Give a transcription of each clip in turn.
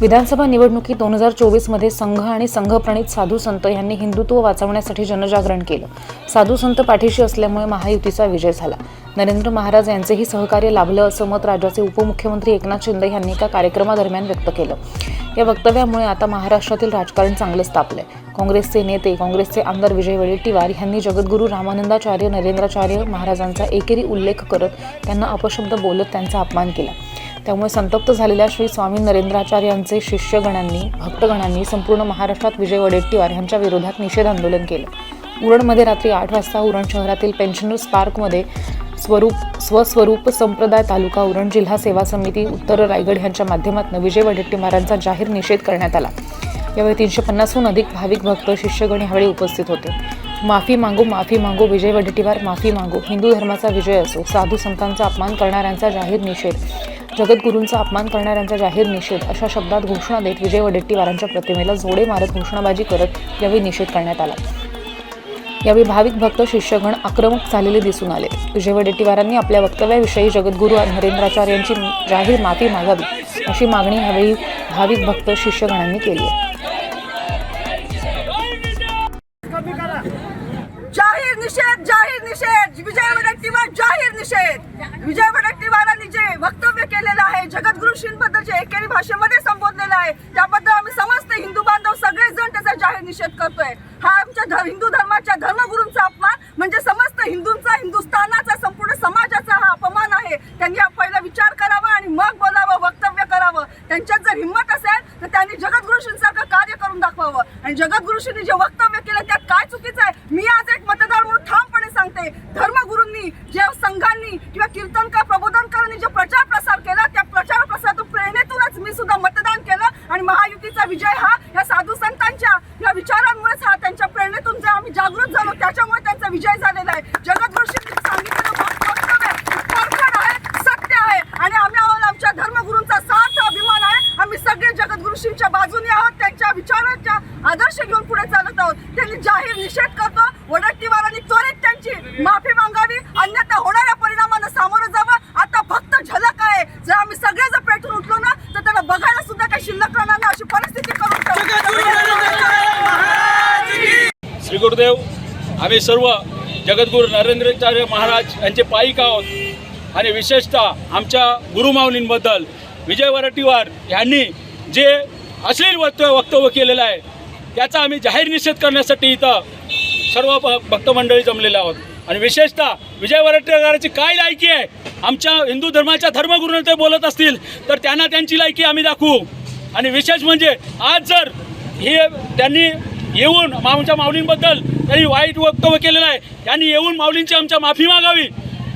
विधानसभा निवडणुकीत दोन हजार चोवीसमध्ये संघ आणि संघप्रणित साधू संत यांनी हिंदुत्व वाचवण्यासाठी जनजागरण केलं. साधू संत पाठीशी असल्यामुळे महायुतीचा विजय झाला. नरेंद्र महाराज यांचेही सहकार्य लाभलं असं मत राज्याचे उपमुख्यमंत्री एकनाथ शिंदे यांनी एका कार्यक्रमादरम्यान व्यक्त केलं. या वक्तव्यामुळे आता महाराष्ट्रातील राजकारण चांगलंच तापलंय. काँग्रेसचे नेते काँग्रेसचे आमदार विजय वडेट्टीवार यांनी जगद्गुरू रामानंदाचार्य नरेंद्राचार्य महाराजांचा एकेरी उल्लेख करत त्यांना अपशब्द बोलत त्यांचा अपमान केला. त्यामुळे संतप्त झालेल्या श्री स्वामी नरेंद्राचार्यांचे शिष्यगणांनी भक्तगणांनी संपूर्ण महाराष्ट्रात विजय वडेट्टीवार यांच्या विरोधात निषेध आंदोलन केलं. उरणमध्ये रात्री आठ वाजता उरण शहरातील पेन्शनर्स पार्कमध्ये स्वरूप स्वस्वरूप संप्रदाय तालुका उरण जिल्हा सेवा समिती उत्तर रायगड यांच्या माध्यमातून विजय वडेट्टीवारांचा जाहीर निषेध करण्यात आला. यावेळी तीनशे पन्नासहून अधिक भाविक भक्त शिष्यगण यावेळी उपस्थित होते. माफी मागू माफी मागू विजय वडेट्टीवार माफी मागू. हिंदू धर्माचा विजय असो साधू संतांचा अपमान करणाऱ्यांचा जाहीर निषेध. जगद्गुरूंचा अपमान करणाऱ्यांचा जाहीर निषेध अशा शब्दात घोषणा देत विजय वडेट्टीवारांच्या प्रतिमेला जोडे मारत घोषणाबाजी करत यावेळी निषेध करण्यात आला. यावेळी भाविक भक्त शिष्यगण आक्रमक झालेले दिसून आले. विजय वडेट्टीवारांनी आपल्या वक्तव्याविषयी जगद्गुरू नरेंद्राचार्यांची जाहीर माफी मागावी अशी मागणी यावेळी भाविक भक्त शिष्यगणांनी केली आहे. विजय वडट्टीवार जाहीर निषेध. विजय वडट्टीवारांनी जे वक्तव्य केलेलं आहे जगद्गुरु श्रींबद्दल जे एकेरी भाषेमध्ये संबोधलेलं आहे त्याबद्दल आम्ही समस्त हिंदू बांधव सगळेजण त्याचा जाहीर निषेध करतोय. हा आमच्या ध- हिंदू धर्माच्या धर्मगुरूंचा अपमान म्हणजे समस्त हिंदूंचा हिंदुस्थानाचा संपूर्ण समाजाचा हा अपमान आहे. त्यांनी हा पहिला विचार करावा आणि मग बोलावं वक्तव्य करावं. त्यांच्यात जर हिंमत असेल तर त्यांनी जगद्गुरुशींसारखं कार्य करून दाखवावं. आणि जगद्गुरुशींनी जे वक्तव्य केलं त्यात काय चुकीचं आहे? मी आज एक मतदार सांगते. धर्मगुरूंनी जे संघांनी किंवा कीर्तनकार प्रबोधनकारांनी जे प्रचार प्रसार केला त्या प्रचार प्रसारातून प्रेरणेतूनच मी सुद्धा मतदान केलं आणि महायुतीचा विजय हा या साधू संतांच्या या विचारांमुळेच हा त्यांच्या प्रेरणेतून जे आम्ही जागृत झालो त्याच्यामुळे त्यांचा विजय झालेला आहे. जगद्गुरुशींनी आहे. सत्य आहे आणि आम्ही आहोत आमच्या धर्मगुरूंचा अभिमान आहे. आम्ही सगळे जगद्गुरुशींच्या बाजूने आहोत त्यांच्या विचारांच्या आदर्श घेऊन पुढे चालत आहोत. त्यांनी जाहीर निषेध करतो वडट्टीवारांनी त्वरित श्री गुरुदेव आम्ही सर्व जगद्गुरू नरेंद्राचार्य महाराज यांचे पायिक आहोत. आणि विशेषतः आमच्या गुरुमाऊलींबद्दल विजय वरटीवार यांनी जे अश्लील वक्त वक्तव्य केलेलं आहे त्याचा आम्ही जाहीर निषेध करण्यासाठी इथं सर्व भ भक्तमंडळी जमलेले आहोत. आणि विशेषतः विजय वरटीवाराची काय लायकी आहे? आमच्या हिंदू धर्माच्या धर्मगुरूंना ते बोलत असतील तर त्यांना त्यांची लायकी आम्ही दाखवू. आणि विशेष म्हणजे आज जर हे त्यांनी येऊन आमच्या माऊलींबद्दल त्यांनी वाईट वक्तव्य केलेलं आहे. त्यांनी येऊन माऊलींची आमच्या माफी मागावी.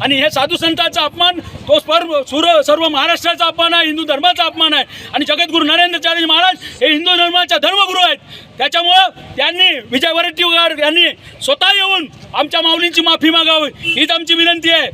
आणि हे साधू संतांचा अपमान तो सर्व सुर सर्व महाराष्ट्राचा अपमान आहे हिंदू धर्माचा अपमान आहे. आणि जगद्गुरू नरेंद्रचार्य महाराज हे हिंदू धर्माच्या धर्मगुरू आहेत. त्याच्यामुळं त्यांनी विजय वरट्टीवार यांनी स्वतः येऊन आमच्या माऊलींची माफी मागावी. हीच आमची विनंती आहे.